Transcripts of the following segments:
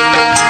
Thank you.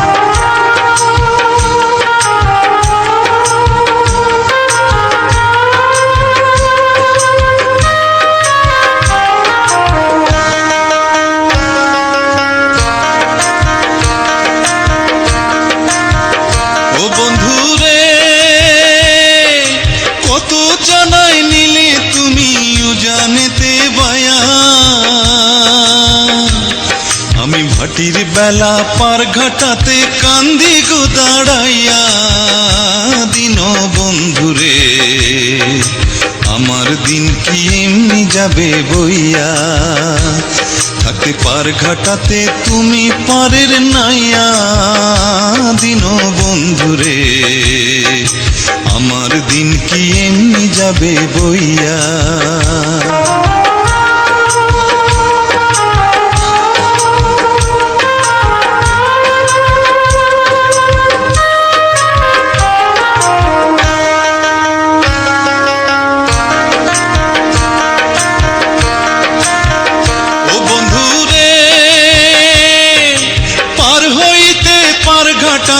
বেলা পার ঘাটাতে কান্দি গো দাঁড়াইয়া। দিন বন্ধুরে, আমার দিন কি এমনি যাবে বইয়া? থাকতে পার ঘাটাতে তুমি পারের নাইয়া। দিন বন্ধুরে, আমার দিন কি এমনি যাবে বইয়া?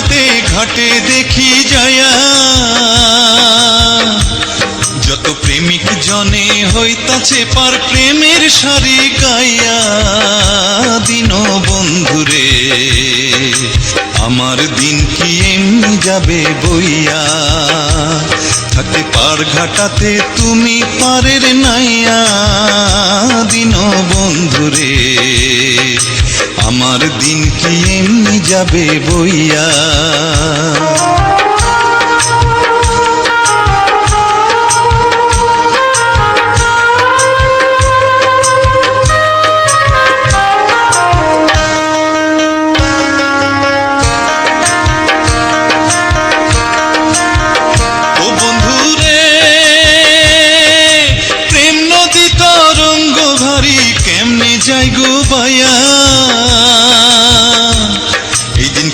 ঘাটাতে ঘাটে দেখি যায়া যত প্রেমিক জনে হইতাছে পার প্রেমের সারি গাইয়া। দিন বন্ধুরে আমার দিন কি এমনি যাবে বইয়া? থাকতে পার ঘাটাতে তুমি পারের নাইয়া। আমার দিন কি এমনি যাবে বইয়া?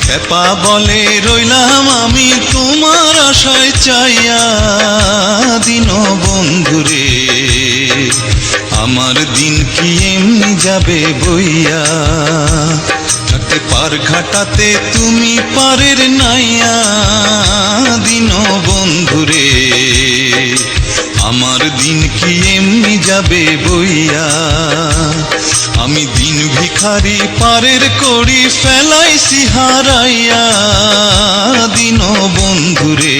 খেপা বলে রইলাম আমি তোমার আশায়, চাইয়া দিন বন্ধুরে আমার দিন কি এমনি যাবে বইয়া? থাকতে পার ঘাটাতে তুমি পারের নাইয়া দিন বন্ধুরে আমার দিন কি এমনি যাবে বইয়া? আমি ভিখারি পারের করি ফেলাইছি হারাইয়া দিন বন্ধুরে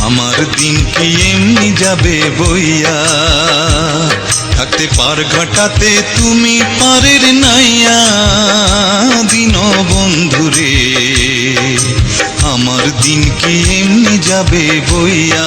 আমার দিন কি এমনি যাবে বইয়া? থাকতে পার ঘাটাতে তুমি পারের নাইয়া। দিন বন্ধুরে আমার দিন কি এমনি যাবে বইয়া?